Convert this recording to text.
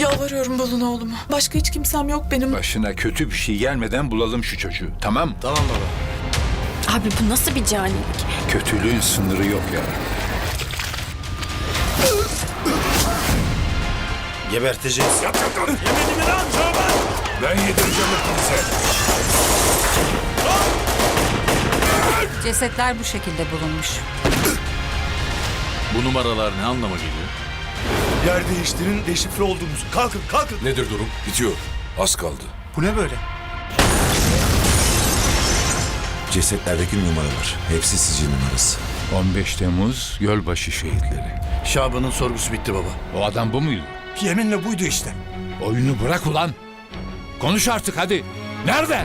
Yalvarıyorum bulun oğlumu. Başka hiç kimsem yok benim. Başına kötü bir şey gelmeden bulalım şu çocuğu. Tamam mı? Tamam baba. Abi bu nasıl bir canilik? Kötülüğün sınırı yok ya. Geberteceğiz. Ben yedireceğim hepinize. Cesetler bu şekilde bulunmuş. Bu numaralar ne anlama geliyor? Yer değiştirin, deşifre olduğumuz. Kalkın, kalkın. Nedir durum? Bitiyor. Az kaldı. Bu ne böyle? Cesetlerdeki numaralar. Hepsi sicil numarası. 15 Temmuz Gölbaşı şehitleri. Şaban'ın sorgusu bitti baba. O adam bu muydu? Yeminle buydu işte. Oyunu bırak ulan. Konuş artık hadi. Nerede?